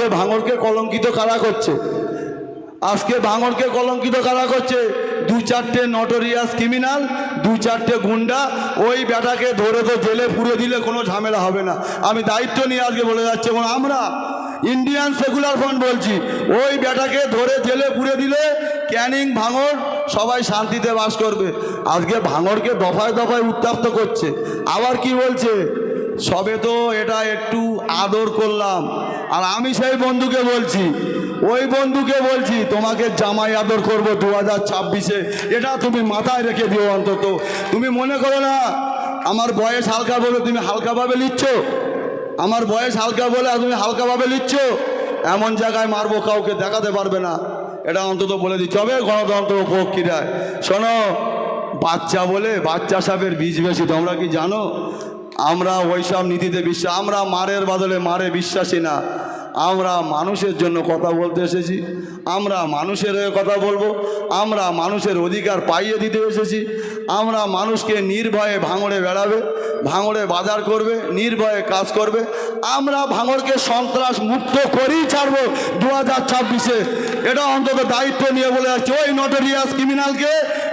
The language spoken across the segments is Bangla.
আজকে ভাঙরকে কলঙ্কিত কারা করছে? আজকে ভাঙরকে কলঙ্কিত কারা করছে? দু চারটে নটোরিয়াস ক্রিমিনাল দু চারটে গুন্ডা, ওই বেটাকে ধরে তো জেলে পুরে দিলে কোনো ঝামেলা হবে না। আমি দায়িত্ব নিয়ে আজকে বলে যাচ্ছি, এবং আমরা ইন্ডিয়ান সেকুলার ফ্রন্ট বলছি, ওই বেটাকে ধরে জেলে পুরে দিলে ক্যানিং ভাঙর সবাই শান্তিতে বাস করবে। আজকে ভাঙরকে দফায় দফায় উত্তাপ্ত করছে। আবার কি বলছে? সবে তো এটা একটু আদর করলাম। আর আমি সেই বন্ধুকে বলছি, ওই বন্ধুকে বলছি, তোমাকে জামাই আদর করব দু হাজার ছাব্বিশে। এটা তুমি মাথায় রেখে দিও অন্তত। তুমি মনে করো না, আমার বয়স হালকা বলে তুমি হালকাভাবে নিচ্ছ আমার বয়স হালকা বলে তুমি হালকাভাবে নিচ্ছ এমন জায়গায় মারবো, কাউকে দেখাতে পারবে না। এটা অন্তত বলে দিচ্ছ। হবে গণতন্ত্র প্রক্রিয়ায়। শোনো, বাচ্চা বলে বাচ্চা সাপের বীজ বেশি, তোমরা কি জানো? আমরা ওইসব নীতিতে বিশ্বাস, আমরা মারের বদলে মারে বিশ্বাসী না। আমরা মানুষের জন্য কথা বলতে এসেছি, আমরা মানুষের হয়ে কথা বলব, আমরা মানুষের অধিকার পাইয়ে দিতে এসেছি, আমরা মানুষকে নির্ভয়ে ভাঙড়ে বেড়াবে, ভাঙড়ে বাজার করবে, নির্ভয়ে কাজ করবে, আমরা ভাঙড়কে সন্ত্রাস মুক্ত করেই ছাড়বো দু হাজার ছাব্বিশে। এটা অন্তত দায়িত্ব নিয়ে বলে যাচ্ছি ওই নটোরিয়াস ক্রিমিনালকে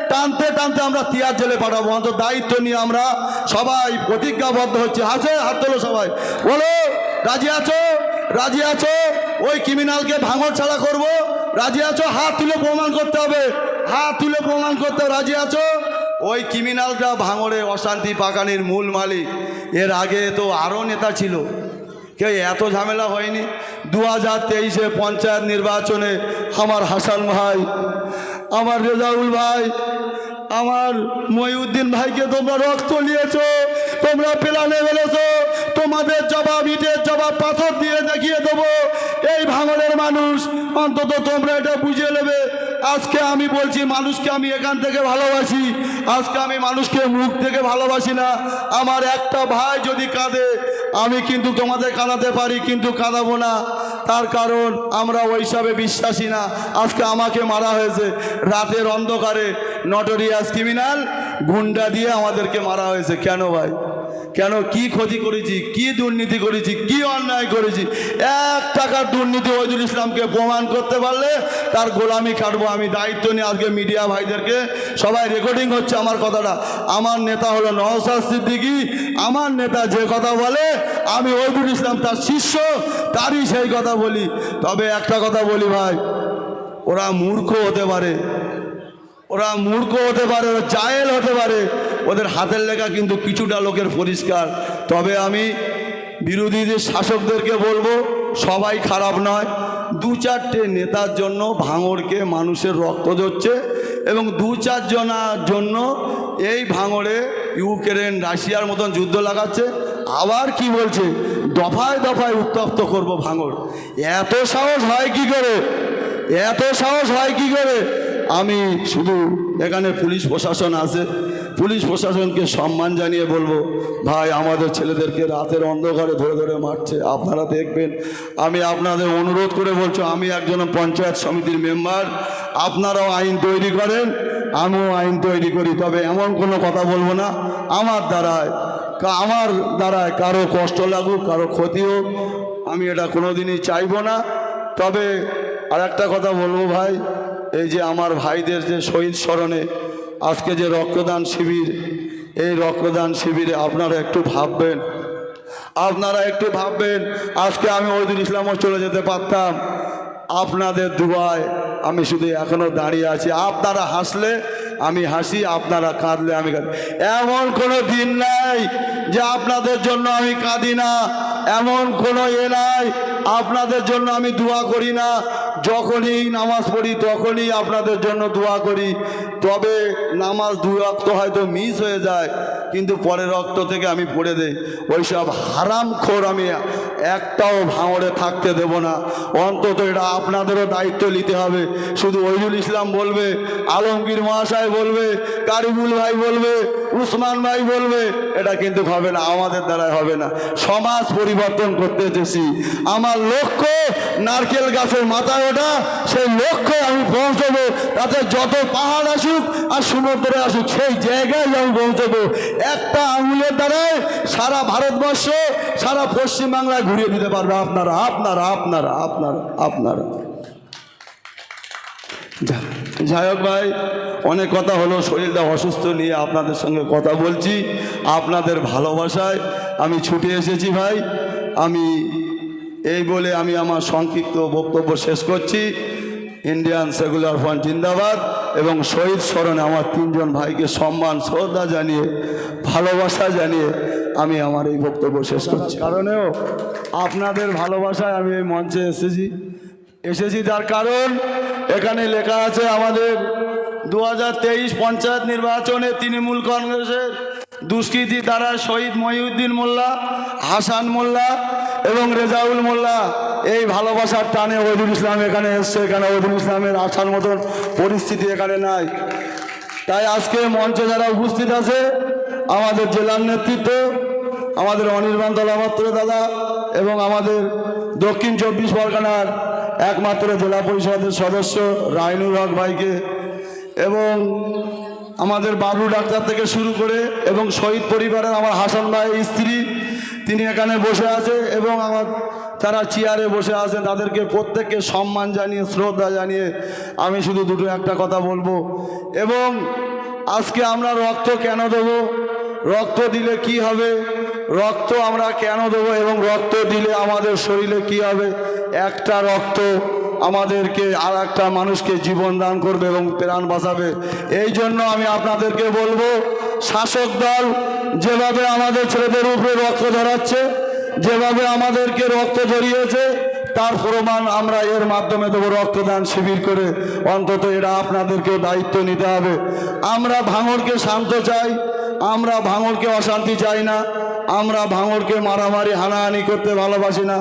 টানতে টানতে আমরা তিয়ার জেলে পাঠাবো। অন্তত দায়িত্ব নিয়ে আমরা সবাই প্রতিজ্ঞাবদ্ধ হচ্ছে। হাসে, হাত তোলো সবাই। বলো, রাজি আছো? রাজি আছো? ওই ক্রিমিনালকে ভাঙর ছাড়া করব? রাজি আছো? হাত তুলে প্রমাণ করতে হবে। হাত তুলে প্রমাণ করতে রাজি আছো? ওই ক্রিমিনালটা ভাঙড়ে অশান্তি পাকানির মূল মালিক। এর আগে তো আরও নেতা ছিল। কেউ এত ঝামেলা হয়নি। দু হাজার তেইশে পঞ্চায়েত নির্বাচনে আমার হাসান ভাই আমার রেজাউল ভাই, আমার মহিউদ্দিন ভাইকে তোমরা রক্ত নিয়েছো তোমরা প্লানে ফেলেছো, তোমাদের জবাব ইটের জবাব পাথর দিয়ে দেখিয়ে দেবো। এই ভাঙনের মানুষ, অন্তত তোমরা এটা বুঝে নেবে। আজকে আমি বলছি, মানুষকে আমি এখান থেকে ভালোবাসি। আজকে আমি মানুষকে মুখ থেকে ভালোবাসি না। আমার একটা ভাই যদি কাঁদে, আমি কিন্তু তোমাদের কাঁদাতে পারি, কিন্তু কাঁদাবো না। তার কারণ আমরা ওইসবে বিশ্বাসী না। আজকে আমাকে মারা হয়েছে। রাতের অন্ধকারে নটোরিয়াস ক্রিমিনাল গুন্ডা দিয়ে আমাদেরকে মারা হয়েছে। কেন ভাই? কেন কি ক্ষতি করেছি? কি দুর্নীতি করেছি? কি অন্যায় করেছি? এক টাকার দুর্নীতি ওইদুল ইসলামকে প্রমাণ করতে পারলে তার গোলামি কাটবো আমি। দায়িত্ব নিয়ে আজকে মিডিয়া ভাইদেরকে সবাই রেকর্ডিং হচ্ছে আমার কথাটা। আমার নেতা হলো নওসাদ সিদ্দিকি। আমার নেতা যে কথা বলে, আমি ওইদুল ইসলাম তার শিষ্য, তারই সেই কথা বলি। তবে একটা কথা বলি ভাই, ওরা মূর্খ হতে পারে। ওরা মূর্খ হতে পারে, ওরা জায়েল হতে পারে। ওদের হাতের লেখা কিন্তু কিছুটা লোকের পরিষ্কার। তবে আমি বিরোধীদের শাসকদেরকে বলব, সবাই খারাপ নয়। দু চারটে নেতার জন্য ভাঙড়কে মানুষের রক্ত ধরছে এবং দু চারজনার জন্য এই ভাঙড়ে ইউক্রেন, রাশিয়ার মতন যুদ্ধ লাগাচ্ছে। আবার কি বলছে? দফায় দফায় উত্তপ্ত করব ভাঙড়। এত সাহস হয় কি করে? এত সাহস হয় কি করে? আমি শুধু এখানে পুলিশ প্রশাসন আছে। পুলিশ প্রশাসনকে সম্মান জানিয়ে বলব, ভাই, আমাদের ছেলেদেরকে রাতের অন্ধকারে ধরে ধরে মারছে, আপনারা দেখবেন। আমি আপনাদের অনুরোধ করে বলছি, আমি একজন পঞ্চায়েত সমিতির মেম্বার, আপনারাও আইন তৈরি করেন, আমিও আইন তৈরি করি, তবে এমন কোনো কথা বলব না। আমার দ্বারায় আমার দ্বারায় কারও কষ্ট লাগুক, কারও ক্ষতি হোক, আমি এটা কোনোদিনই চাইব না। তবে আর একটা কথা বলব, ভাই এই যে আমার ভাইদের যে শহীদ স্মরণে আজকে যে রক্তদান শিবির, এই রক্তদান শিবিরে আপনারা একটু ভাববেন। আপনারা একটু ভাববেন, আজকে আমি ওইদুল ইসলামও চলে যেতে পারতাম। আপনাদের দুয়ায় আমি শুধু এখনও দাঁড়িয়ে আছি। আপনারা হাসলে আমি হাসি, আপনারা কাঁদলে আমি কাঁদি। এমন কোনো দিন নাই যে আপনাদের জন্য আমি কাঁদি না। এমন কোনো এ নাই। আপনাদের জন্য আমি দোয়া করি না। যখনই নামাজ পড়ি, তখনই আপনাদের জন্য দোয়া করি। তবে নামাজ দু রক্ত হয়তো মিস হয়ে যায়, কিন্তু পরের রক্ত থেকে আমি পড়ে দেই। ওইসব হারাম খোর আমি একটাও ভাঙড়ে থাকতে দেব না। অন্তত এটা আপনাদেরও দায়িত্ব নিতে হবে। শুধু ওইজুল ইসলাম বলবে, আলমগীর মহাশয় বলবে কারিবুল ভাই বলবে, উসমান ভাই বলবে, এটা কিন্তু হবে না, আমাদের দ্বারাই হবে না। সমাজ পরিবর্তন করতে এসেছি। আমার লক্ষ্য নারকেল গাছের মাথায় ওঠা, সেই লক্ষ্যে আমি পৌঁছবো। তাতে যত পাহাড় আসুক আর সমুদ্রে আসুক, সেই জায়গায় আমি পৌঁছবো। একটা আঙুলের দ্বারাই সারা ভারতবর্ষ, সারা পশ্চিমবাংলায় ঘুরিয়ে দিতে পারবে আপনারা আপনারা আপনারা আপনারা আপনারা। যাই হোক ভাই, অনেক কথা হলো, শরীরটা অসুস্থ নিয়ে আপনাদের সঙ্গে কথা বলছি। আপনাদের ভালোবাসায় আমি ছুটে এসেছি ভাই। আমি এই বলে আমি আমার সংক্ষিপ্ত বক্তব্য শেষ করছি। ইন্ডিয়ান সেকুলার ফ্রন্ট জিন্দাবাদ এবং শহীদ স্মরণে আমার তিনজন ভাইকে সম্মান, শ্রদ্ধা জানিয়ে, ভালোবাসা জানিয়ে আমি আমার এই বক্তব্য শেষ করছি। কারণেও আপনাদের ভালোবাসায় আমি এই মঞ্চে এসেছি। এসেছি তার কারণ এখানে লেখা আছে আমাদের দু হাজার তেইশ পঞ্চায়েত নির্বাচনে তৃণমূল কংগ্রেসের দুষ্কৃতি দ্বারা শহীদ মহিউদ্দিন মোল্লা, হাসান মোল্লা এবং রেজাউল মোল্লা এই ভালোবাসার টানে ওহিদুল ইসলাম এখানে এসছে। এখানে ওহিদুল ইসলামের আসার মতন পরিস্থিতি এখানে নাই। তাই আজকে মঞ্চে যারা উপস্থিত আছে, আমাদের জেলার নেতৃত্ব, আমাদের অনির্বাণ তলামাত্র দাদা এবং আমাদের দক্ষিণ চব্বিশ পরগনার একমাত্র জেলা পরিষদের সদস্য রাইনুর হক ভাইকে এবং আমাদের বাবু ডাক্তার থেকে শুরু করে এবং শহীদ পরিবারের আমার হাসান ভাই স্ত্রী, তিনি এখানে বসে আছে এবং আমার তারা চেয়ারে বসে আছেন, তাদেরকে প্রত্যেককে সম্মান জানিয়ে, শ্রদ্ধা জানিয়ে আমি শুধু দুটো একটা কথা বলব। এবং আজকে আমরা রক্ত কেন দেবো? রক্ত দিলে কি হবে? রক্ত আমরা কেন দেবো? এবং রক্ত দিলে আমাদের শরীরে কি হবে? একটা রক্ত আমাদেরকে আর একটা মানুষকে জীবন দান করবে এবং প্রাণ বাঁচাবে। এই জন্য আমি আপনাদেরকে বলব, শাসক দল যেভাবে আমাদের ছেলেদের উপরে রক্ত ধরাচ্ছে যেভাবে আমাদেরকে রক্ত ধরিয়েছে তার প্রমাণ আমরা এর মাধ্যমে দেবো রক্তদান শিবির করে। অন্তত এটা আপনাদেরকেও দায়িত্ব নিতে হবে। আমরা ভাঙড়কে শান্ত চাই, আমরা ভাঙড়কে অশান্তি চাই না। আমরা ভাঙড়কে মারামারি, হানাহানি করতে ভালোবাসি না।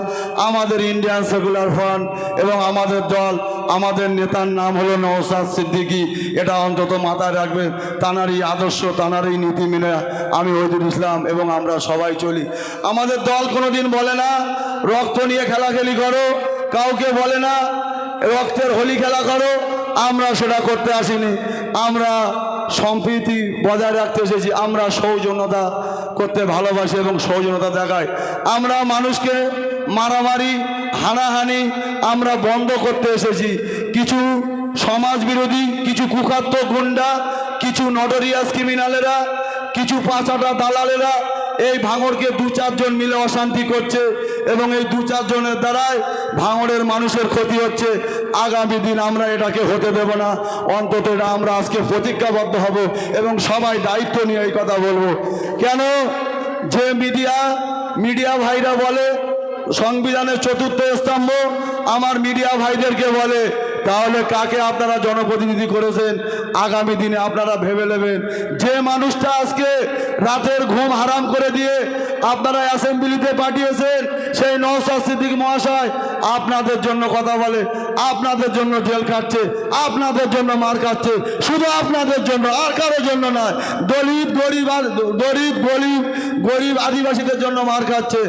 আমাদের ইন্ডিয়ান সেকুলার ফ্রন্ট এবং আমাদের দল, আমাদের নেতার নাম হলো নওসাদ সিদ্দিকী। এটা অন্তত মাথায় রাখবেন তানারই আদর্শ তানারই নীতি মেনে আমি ওহিদুল ইসলাম এবং আমরা সবাই চলি। আমাদের দল কোনোদিন বলে না, রক্ত নিয়ে খেলাখেলি করো, কাউকে বলে না, রক্তের হোলি খেলা করো, আমরা সেটা করতে আসিনি। আমরা সম্প্রীতি বজায় রাখতে এসেছি। আমরা সৌজন্যতা করতে ভালোবাসি এবং সৌজন্যতা দেখাই। আমরা মানুষকে মারামারি, হানাহানি আমরা বন্ধ করতে এসেছি। কিছু সমাজ বিরোধী কিছু কুখাত্য গুন্ডা, কিছু নটরিয়াস ক্রিমিনালেরা কিছু পাঁচাটা দালালেরা এই ভাঙড়কে দু চারজন মিলে অশান্তি করছে এবং এই দু চারজনের দ্বারাই ভাঙড়ের মানুষের ক্ষতি হচ্ছে। আগামী দিন আমরা এটাকে হতে দেব না। অন্তত এটা আমরা আজকে প্রতিজ্ঞাবদ্ধ হব এবং সবাই দায়িত্ব নিয়ে এই কথা বলব। কেন? যে মিডিয়া মিডিয়া ভাইরা বলে, সংবিধানের চতুর্থ স্তম্ভ আমার মিডিয়া ভাইদেরকে বলে তাহলে কাকে আপনারা জনপ্রতিনিধি করেছেন? আগামী দিনে আপনারা ভেবে নেবেন। যে মানুষটা আজকে রাতের ঘুম হারাম করে দিয়ে আপনারা অ্যাসেম্বলিতে পাঠিয়েছেন, সেই সিদ্দিক মহাশয় আপনাদের জন্য কথা বলে, আপনাদের জন্য জেল খাচ্ছে, আপনাদের জন্য মার খাচ্ছে। শুধু আপনাদের জন্য, আর কারোর জন্য নয়। দলিত, গরিব গরিব গরিব গরিব আদিবাসীদের জন্য মার খাচ্ছে।